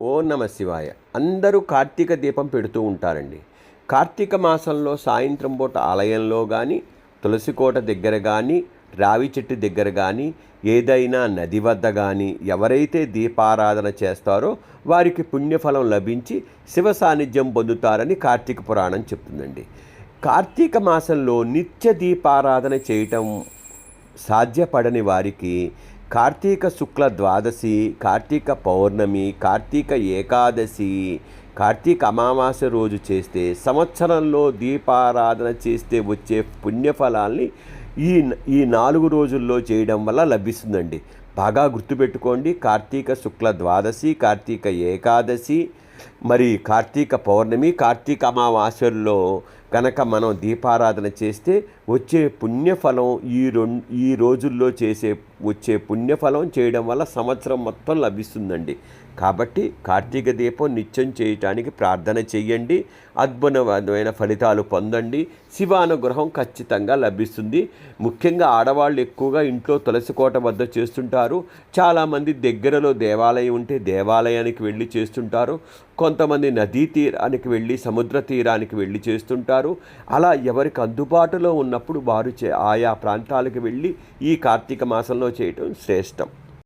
ఓ నమ శివాయ. అందరూ కార్తీక దీపం పెడుతూ ఉంటారండి. కార్తీక మాసంలో సాయంత్రం పూట ఆలయంలో కానీ తులసికోట దగ్గర కానీ రావి చెట్టు దగ్గర కానీ ఏదైనా నది వద్ద కానీ ఎవరైతే దీపారాధన చేస్తారో వారికి పుణ్యఫలం లభించి శివ సాన్నిధ్యం పొందుతారని కార్తీక పురాణం చెప్తుందండి. కార్తీక మాసంలో నిత్య దీపారాధన చేయటం సాధ్యపడని వారికి కార్తీక శుక్ల ద్వాదశి కార్తీక పౌర్ణమి కార్తీక ఏకాదశి కార్తీక అమావాస్య రోజు చేస్తే సంవత్సరంలో దీపారాధన చేస్తే వచ్చే పుణ్యఫలాల్ని ఈ ఈ నాలుగు రోజుల్లో చేయడం వల్ల లభిస్తుందండి. బాగా గుర్తుపెట్టుకోండి కార్తీక శుక్ల ద్వాదశి కార్తీక ఏకాదశి మరి కార్తీక పౌర్ణమి కార్తీక అమావాస్యల్లో కనుక మనం దీపారాధన చేస్తే వచ్చే పుణ్యఫలం ఈ రెండు ఈ రోజుల్లో చేసే వచ్చే పుణ్యఫలం చేయడం వల్ల సంవత్సరం మొత్తం లభిస్తుందండి. కాబట్టి కార్తీక దీపం నిత్యం చేయటానికి ప్రార్థన చేయండి. అద్భుతమైన ఫలితాలు పొందండి. శివానుగ్రహం ఖచ్చితంగా లభిస్తుంది. ముఖ్యంగా ఆడవాళ్ళు ఎక్కువగా ఇంట్లో తులసి కోట వద్ద చేస్తుంటారు. చాలామంది దగ్గరలో దేవాలయం ఉంటే దేవాలయానికి వెళ్ళి చేస్తుంటారు. కొంతమంది నదీ తీరానికి వెళ్ళి సముద్ర తీరానికి వెళ్ళి చేస్తుంటారు. అలా ఎవరికి అందుబాటులో ఉన్నప్పుడు వారు చే ఆయా ప్రాంతాలకు వెళ్ళి ఈ కార్తీక మాసంలో చేయటం శ్రేష్టం.